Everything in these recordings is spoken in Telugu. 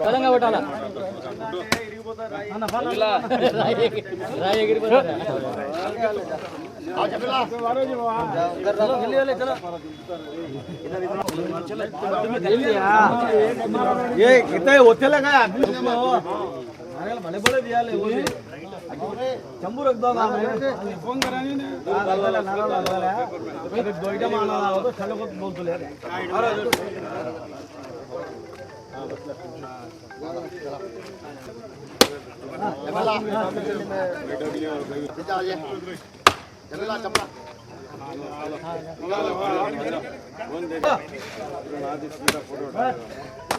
తెలంగాణ పెట్టాలా ఏ కింద? వచ్చేలాగా चंबू रख दो ना फोन करा नहीं ना लगा लगा लगा लगा फिर दो इटा माना हो तो चलो को बोल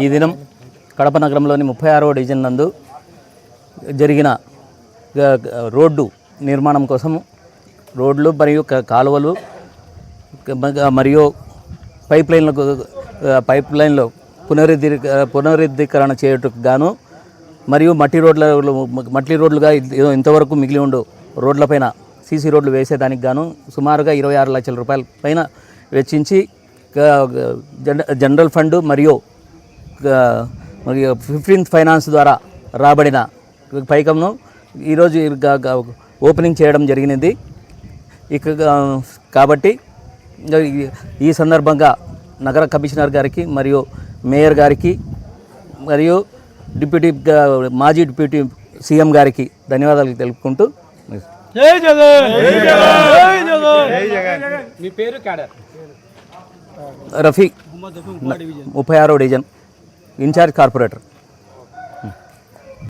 ఈ దినం కడప నగరంలోని ముప్పై ఆరవ డివిజన్ నందు జరిగిన రోడ్డు నిర్మాణం కోసం రోడ్లు మరియు కాలువలు మరియు పైప్ లైన్లకు పైప్ లైన్లో పునరుద్ధి పునరుద్ధీకరణ చేయుటకు గాను మరియు మట్టి రోడ్ల మట్టి రోడ్లుగా ఇంతవరకు మిగిలి ఉండు రోడ్లపైన సీసీ రోడ్లు వేసేదానికి గాను సుమారుగా ఇరవై ఆరు లక్షల రూపాయల పైన వెచ్చించి జనరల్ ఫండ్ మరియు మరియు ఫిఫ్టీన్త్ ఫైనాన్స్ ద్వారా రాబడిన పైకంను ఈరోజు ఓపెనింగ్ చేయడం జరిగినది. ఇక కాబట్టి ఈ- సందర్భంగా నగర కమిషనర్ గారికి మరియు మేయర్ గారికి మరియు డిప్యూటీ మాజీ డిప్యూటీ సీఎం గారికి ధన్యవాదాలు తెలుపుకుంటూ జై జగన్! జై జగన్! మీ పేరు క్యాడర్? రఫీ ముప్పై ఆరో డివిజన్. Incharge corporator.